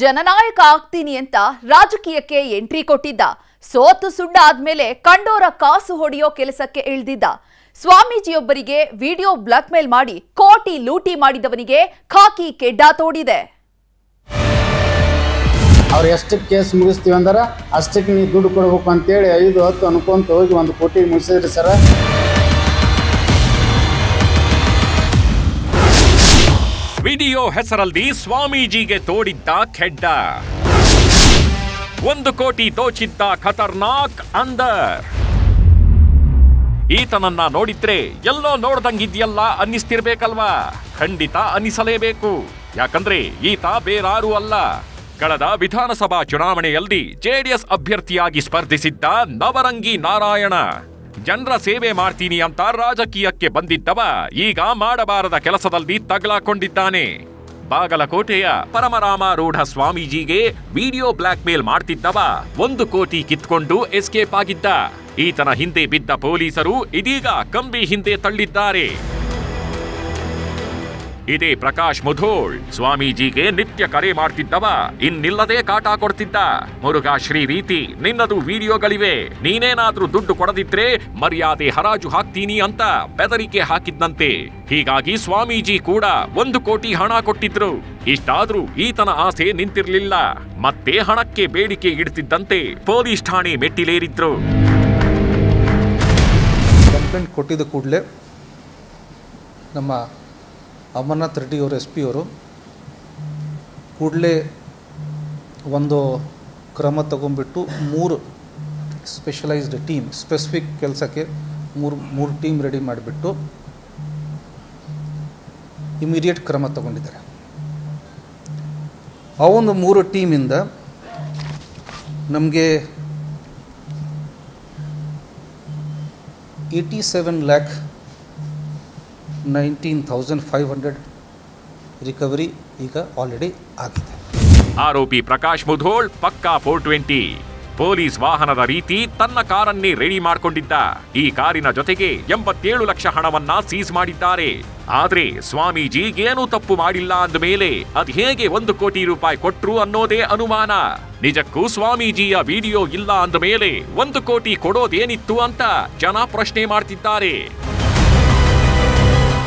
ಜನನಾಯಕ ಆಗ್ತೀನಿ ಅಂತ ರಾಜಕೀಯಕ್ಕೆ ಎಂಟ್ರಿ ಕೊಟ್ಟಿದ್ದ. ಸೋತು ಸುಣ್ಣಾದ್ಮೇಲೆ ಕಂಡೋರ ಕಾಸು ಹೊಡೆಯೋ ಕೆಲಸಕ್ಕೆ ಇಳಿದಿದ್ದ. ಸ್ವಾಮೀಜಿಯೊಬ್ಬರಿಗೆ ವಿಡಿಯೋ ಬ್ಲಾಕ್ ಮೇಲ್ ಮಾಡಿ ಕೋಟಿ ಲೂಟಿ ಮಾಡಿದವನಿಗೆ ಖಾಕಿ ಕೆಡ್ಡ ತೋಡಿದೆ. ಅವ್ರು ಎಷ್ಟಕ್ಕೆ ಕೇಸ್ ಮುಗಿಸ್ತೀವಿ ಅಂದ್ರೆ? ಅಷ್ಟಕ್ಕೆ ನೀವು ದುಡ್ಡು ಕೊಡ್ಬೇಕು ಅಂತೇಳಿ ಐದು ಹತ್ತು ಅನ್ಕೊಂತ ಹೋಗಿ ಒಂದು ಕೋಟಿ ಮುಗಿಸಿದ್ರಿ ಸರ. ವಿಡಿಯೋ ಹೆಸರಲ್ಲಿ ಸ್ವಾಮೀಜಿಗೆ ತೋಡಿದ್ದ ಖೆಡ್ಡ ಒಂದು ಕೋಟಿ ದೋಚಿದ್ದ ಖತರ್ನಾಕ್ ಅಂದರ್ ಈತನನ್ನ ನೋಡಿದ್ರೆ ಎಲ್ಲೋ ನೋಡ್ದಂಗಿದ್ಯಲ್ಲ ಅನ್ನಿಸ್ತಿರ್ಬೇಕಲ್ವಾ? ಖಂಡಿತ ಅನ್ನಿಸಲೇಬೇಕು. ಯಾಕಂದ್ರೆ ಈತ ಬೇರಾರೂ ಅಲ್ಲ. ಕಳೆದ ವಿಧಾನಸಭಾ ಚುನಾವಣೆಯಲ್ಲಿ ಜೆಡಿಎಸ್ ಅಭ್ಯರ್ಥಿಯಾಗಿ ಸ್ಪರ್ಧಿಸಿದ್ದ ನವರಂಗಿ ನಾರಾಯಣ. ಜನರ ಸೇವೆ ಮಾಡ್ತೀನಿ ಅಂತ ರಾಜಕೀಯಕ್ಕೆ ಬಂದಿದ್ದವ, ಈಗ ಮಾಡಬಾರದ ಕೆಲಸದಲ್ಲಿ ತಗಲಾಕೊಂಡಿದ್ದಾನೆ. ಬಾಗಲಕೋಟೆಯ ಪರಮರಾಮಾರೂಢ ಸ್ವಾಮೀಜಿಗೆ ವಿಡಿಯೋ ಬ್ಲಾಕ್ ಮೇಲ್ ಮಾಡ್ತಿದ್ದವ, ಒಂದು ಕೋಟಿ ಕಿತ್ಕೊಂಡು ಎಸ್ಕೇಪ್ ಆಗಿದ್ದ. ಈತನ ಹಿಂದೆ ಬಿದ್ದ ಪೊಲೀಸರು ಇದೀಗ ಕಂಬಿ ಹಿಂದೆ ತಳ್ಳಿದ್ದಾರೆ. ಇದೇ ಪ್ರಕಾಶ್ ಮುಧೋಳ್. ಸ್ವಾಮೀಜಿಗೆ ನಿತ್ಯ ಕರೆ ಮಾಡ್ತಿದ್ದವ. ಇನ್ನಿಲ್ಲದೆ ಕಾಟ ಕೊಡ್ತಿದ್ದ. ಮುರುಘಾ, ಶ್ರೀ ರೀತಿ, ನಿನ್ನದು ವಿಡಿಯೋಗಳಿವೆ. ನೀನೇನಾದ್ರೂ ದುಡ್ಡು ಕೊಡದಿದ್ರೆ ಮರ್ಯಾದೆ ಹರಾಜು ಹಾಕ್ತೀನಿ ಅಂತ ಬೆದರಿಕೆ ಹಾಕಿದ್ದಂತೆ ಹೀಗಾಗಿ ಸ್ವಾಮೀಜಿ ಕೂಡ ಒಂದು ಕೋಟಿ ಹಣ ಕೊಟ್ಟಿದ್ರು. ಇಷ್ಟಾದ್ರೂ ಈತನ ಆಸೆ ನಿಂತಿರ್ಲಿಲ್ಲ. ಮತ್ತೆ ಹಣಕ್ಕೆ ಬೇಡಿಕೆ ಇಡ್ತಿದ್ದಂತೆ ಪೊಲೀಸ್ ಠಾಣೆ ಮೆಟ್ಟಿಲೇರಿದ್ರು. ಕಂಪ್ಲೇಂಟ್ ಕೊಟ್ಟಿದ್ದ ಕೂಡಲೇ ನಮ್ಮ ಅಮರ್ನಾಥ್ ರೆಡ್ಡಿ ಅವರು, ಎಸ್ ಪಿ ಅವರು ಕೂಡಲೇ ಒಂದು ಕ್ರಮ ತಗೊಂಡ್ಬಿಟ್ಟು ಮೂರು ಸ್ಪೆಷಲೈಸ್ಡ್ ಟೀಮ್ ಸ್ಪೆಸಿಫಿಕ್ ಕೆಲಸಕ್ಕೆ ಮೂರು ಮೂರು ಟೀಮ್ ರೆಡಿ ಮಾಡಿಬಿಟ್ಟು ಇಮಿಡಿಯೇಟ್ ಕ್ರಮ ತಗೊಂಡಿದ್ದಾರೆ. ಆ ಒಂದು ಮೂರು ಟೀಮಿಂದ ನಮಗೆ eighty seven lakh nineteen thousand five hundred recovery ಈಗ ಆಲ್ರೆಡಿ ಆಗಿದೆ. ಆರೋಪಿ ಪ್ರಕಾಶ್ ಮುಧೋಳ್ ಪಕ್ಕಾ ಫೋರ್ ಟ್ವೆಂಟಿ. ಪೊಲೀಸ್ ವಾಹನದ ರೀತಿ ತನ್ನ ಕಾರನ್ನೇ ರೆಡಿ ಮಾಡಿಕೊಂಡಿದ್ದ. ಈ ಕಾರಿನ ಜೊತೆಗೆ ಎಂಬತ್ತೇಳು ಲಕ್ಷ ಹಣವನ್ನ ಸೀಸ್ ಮಾಡಿದ್ದಾರೆ. ಆದ್ರೆ ಸ್ವಾಮೀಜಿ ಏನೂ ತಪ್ಪು ಮಾಡಿಲ್ಲ ಅಂದ ಮೇಲೆ ಅದ್ ಹೇಗೆ ಒಂದು ಕೋಟಿ ರೂಪಾಯಿ ಕೊಟ್ರು ಅನ್ನೋದೇ ಅನುಮಾನ. ನಿಜಕ್ಕೂ ಸ್ವಾಮೀಜಿಯ ವಿಡಿಯೋ ಇಲ್ಲ ಅಂದ ಮೇಲೆ ಒಂದು ಕೋಟಿ ಕೊಡೋದೇನಿತ್ತು ಅಂತ ಜನ ಪ್ರಶ್ನೆ ಮಾಡ್ತಿದ್ದಾರೆ.